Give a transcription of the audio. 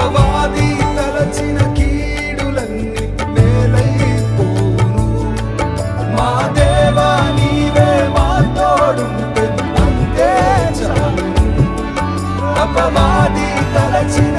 అపవాది తలచిన కీడులన్నీ మేలైపోను మా దేవా నీవే మా తోడుంటే అంతే అపవాది తలచిన